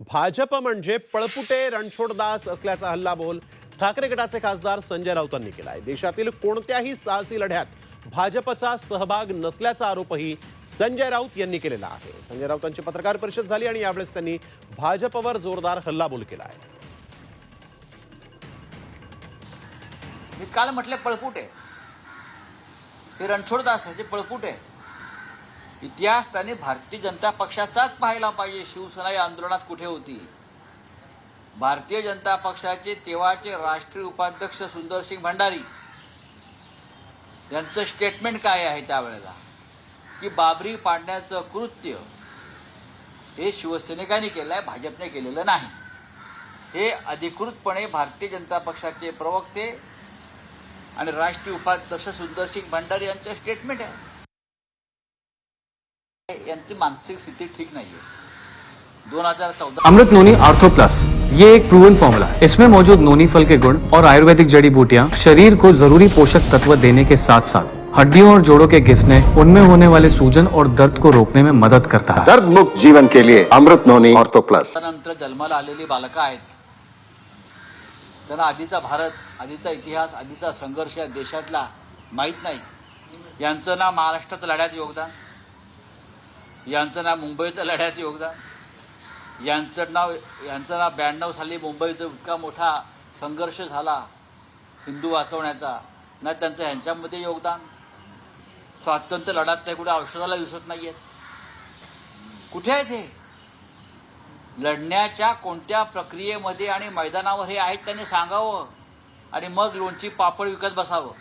भाजप म्हणजे पळपुटे रणछोडदास असल्याचा हल्लाबोल ठाकरे गटाचे खासदार संजय राऊतांनी केलाय. देशातील कोणत्याही साहसी लढ्यात भाजपचा सहभाग नसल्याचा आरोपही संजय राऊत यांनी केलेला आहे. संजय राऊतांची पत्रकार परिषद झाली आणि यावेळेस त्यांनी भाजपवर जोरदार हल्लाबोल केला आहे मी काल म्हटले पळपुटे. आहे हे रणछोडदासाचे इतिहास त्याने भारतीय जनता पक्षाचाच पाहायला पाहिजे. शिवसेना या आंदोलनात कुठे होती? भारतीय जनता पक्षाचे तेव्हाचे राष्ट्रीय उपाध्यक्ष सुंदरसिंग भंडारी यांचं स्टेटमेंट काय आहे त्यावेळेला? की बाबरी पाडण्याचं कृत्य हे शिवसैनिकांनी केलं आहे भाजपने केलेलं नाही. हे अधिकृतपणे भारतीय जनता पक्षाचे प्रवक्ते आणि राष्ट्रीय उपाध्यक्ष सुंदरसिंग भंडारी यांचं स्टेटमेंट आहे. यांची मानसिक स्थिती ठीक नाहीये. दोन हजार चौदा अमृत नोनी आर्थो प्लस ये एक प्रूवन फॉर्मूला है इसमें मौजूद नोनी फल के गुण और आयुर्वेदिक जड़ी बूटियाँ शरीर को जरूरी पोषक तत्व देने के साथ साथ हड्डियों और जोड़ों के घिसने उनमें होने वाले सूजन और दर्द को रोकने में मदद करता है। दर्द मुक्त जीवन के लिए अमृत नोनी ऑर्थो प्लस नंतर जन्माला आलेली बालकं आहेत. त्यांना आधीचा भारत आधीचा इतिहास आधीचा संघर्ष या देशातला माहीत नाही. यांचं ना महाराष्ट्रात लढ्यात योगदान. यांचं नाव मुंबईचं लढ्यात योगदान. यांचं नाव यांचं नाव ब्याण्णव साली मुंबईचा इतका मोठा संघर्ष झाला हिंदू वाचवण्याचा. ना त्यांचं ह्यांच्यामध्ये योगदान. स्वातंत्र्य लढ्यात ते कुठे औषधाला दिसत नाही आहेत कुठे आहेत हे लढण्याच्या कोणत्या प्रक्रियेमध्ये आणि मैदानावर हे आहेत त्यांनी सांगावं आणि मग लोणची पापड विकत बसावं.